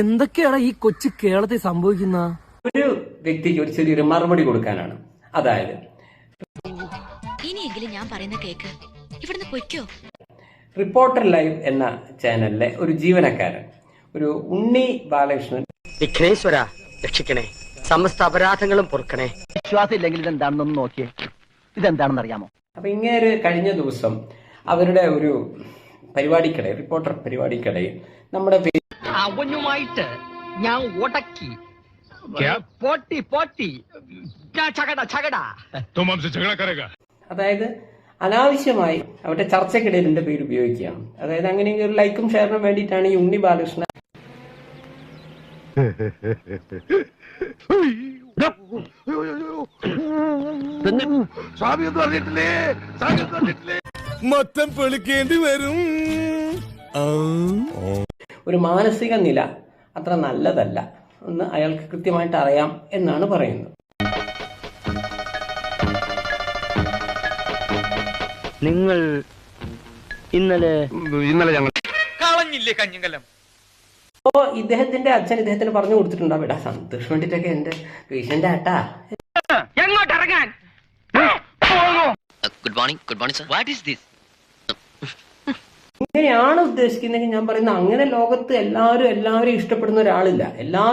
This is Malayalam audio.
എന്തൊക്കെയാണ് ഈ കൊച്ചു കേരളത്തിൽ സംഭവിക്കുന്ന? ഒരു വ്യക്തിക്ക് ഒരു ചെറിയൊരു മറുപടി കൊടുക്കാനാണ്. അതായത് ഇനിയെങ്കിലും ഞാൻ പറയുന്ന കേക്ക് ഇവിടുന്ന് പൊയ്ക്കോ? റിപ്പോർട്ടർ ലൈവ് എന്ന ചാനലിലെ ഒരു ജീവനക്കാരൻ ഒരു ഉണ്ണി ബാലകൃഷ്ണൻ. വിഘ്നേശ്വര രക്ഷിക്കണേ. സമസ്ത അപരാധങ്ങളും പൊറുക്കണേ. വിശ്വാസം ഇല്ലെങ്കിൽ ഇതെന്താണെന്നൊന്ന് നോക്കിയേ. ഇതെന്താണെന്ന് അറിയാമോ അപ്പൊ ഒരു കഴിഞ്ഞ ദിവസം അവരുടെ ഒരു പരിപാടിക്കിടയിൽ റിപ്പോർട്ടർ പരിപാടിക്കിടയിൽ നമ്മുടെ അവനുമായിട്ട് ഞാൻ ഉടക്കി പോട്ടി പോട്ടി. ചകട അതായത് അനാവശ്യമായി അവരുടെ ചർച്ചക്കിടയിൽ എന്റെ പേര് ഉപയോഗിക്കുകയാണ്. അതായത് അങ്ങനെയെങ്കിൽ ഒരു ലൈക്കും ഷെയറിനും വേണ്ടിയിട്ടാണ് ഈ ഉണ്ണി ബാലകൃഷ്ണൻ. മൊത്തം പൊളിക്കേണ്ടി വരും. ഒരു മാനസിക നില അത്ര നല്ലതല്ല. എന്ന് അയാൾക്ക് കൃത്യമായിട്ട് അറിയാം എന്നാണ് പറയുന്നത്. നിങ്ങൾ ഇന്നലെ ഇന്നലെ ഞങ്ങൾ അപ്പോ ഇദ്ദേഹത്തിന്റെ അച്ഛൻ ഇദ്ദേഹത്തിന് പറഞ്ഞു കൊടുത്തിട്ടുണ്ടാവും എടാ സന്തോഷം വേണ്ടിട്ടൊക്കെ എന്റെ പേഷ്യന്റ് ആട്ടാ. Good morning good morning sir what is this ഇങ്ങനെയാണ് ഉദ്ദേശിക്കുന്നെങ്കിൽ ഞാൻ പറയുന്ന അങ്ങനെ ലോകത്ത് എല്ലാവരും എല്ലാവരും ഇഷ്ടപ്പെടുന്ന ഒരാളില്ല. എല്ലാ